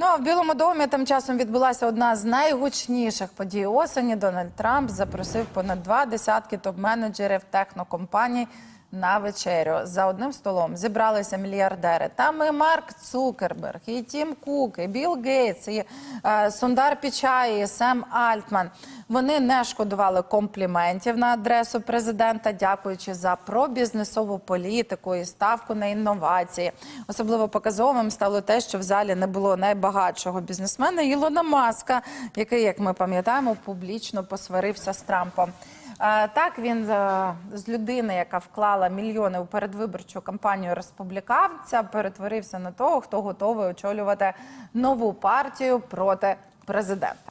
Ну а в Білому домі тим часом відбулася одна з найгучніших подій осені. Дональд Трамп запросив понад два десятки топ-менеджерів технокомпаній на вечерю. За одним столом зібралися мільярдери. Там і Марк Цукерберг, і Тім Кук, і Білл Гейтс, і е, Сундар Пічай, і Сем Альтман. Вони не шкодували компліментів на адресу президента, дякуючи за пробізнесову політику і ставку на інновації. Особливо показовим стало те, що в залі не було найбагатшого бізнесмена Ілона Маска, який, як ми пам'ятаємо, публічно посварився з Трампом. Так він е, з людини, яка вклала мільйони у передвиборчу кампанію республіканця, перетворився на того, хто готовий очолювати нову партію проти президента.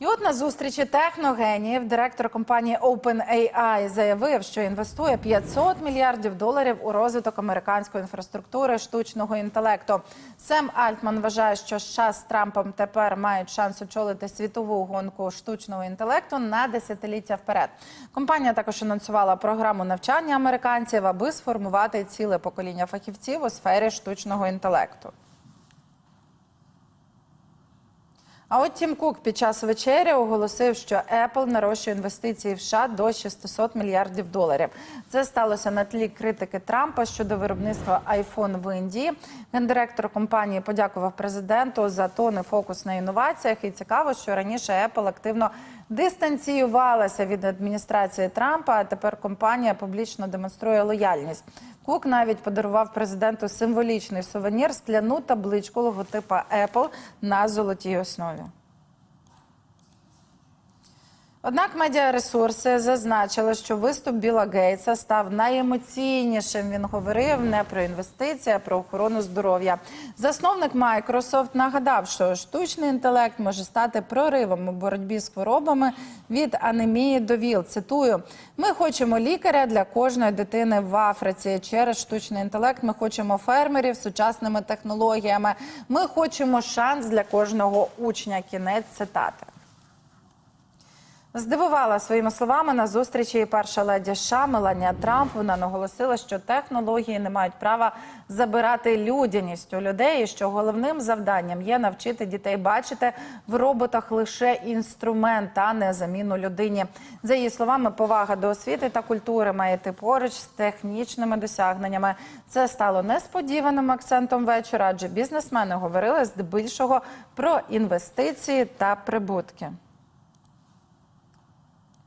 І от на зустрічі техногенів директор компанії OpenAI заявив, що інвестує 500 мільярдів доларів у розвиток американської інфраструктури штучного інтелекту. Сем Альтман вважає, що США з Трампом тепер мають шанс очолити світову гонку штучного інтелекту на десятиліття вперед. Компанія також анонсувала програму навчання американців, аби сформувати ціле покоління фахівців у сфері штучного інтелекту. А от Тім Кук під час вечері оголосив, що Apple нарощує інвестиції в США до 600 мільярдів доларів. Це сталося на тлі критики Трампа щодо виробництва iPhone в Індії. Гендиректор компанії подякував президенту за тон і фокус на інноваціях. І цікаво, що раніше Apple активно дистанціювалася від адміністрації Трампа. А тепер компанія публічно демонструє лояльність. Кук навіть подарував президенту символічний сувенір скляну табличку логотипа Apple на золотій основі. Однак медіаресурси зазначили, що виступ Біла Гейтса став найемоційнішим. Він говорив не про інвестиції, а про охорону здоров'я. Засновник Microsoft нагадав, що штучний інтелект може стати проривом у боротьбі з хворобами від анемії до ВІЛ. Цитую: ми хочемо лікаря для кожної дитини в Африці. Через штучний інтелект ми хочемо фермерів з сучасними технологіями. Ми хочемо шанс для кожного учня. Кінець цитати. Здивувала своїми словами на зустрічі перша леді США Меланія Трамп. Вона наголосила, що технології не мають права забирати людяність у людей, і що головним завданням є навчити дітей бачити в роботах лише інструмент, а не заміну людині. За її словами, повага до освіти та культури має йти поруч з технічними досягненнями. Це стало несподіваним акцентом вечора, адже бізнесмени говорили здебільшого про інвестиції та прибутки.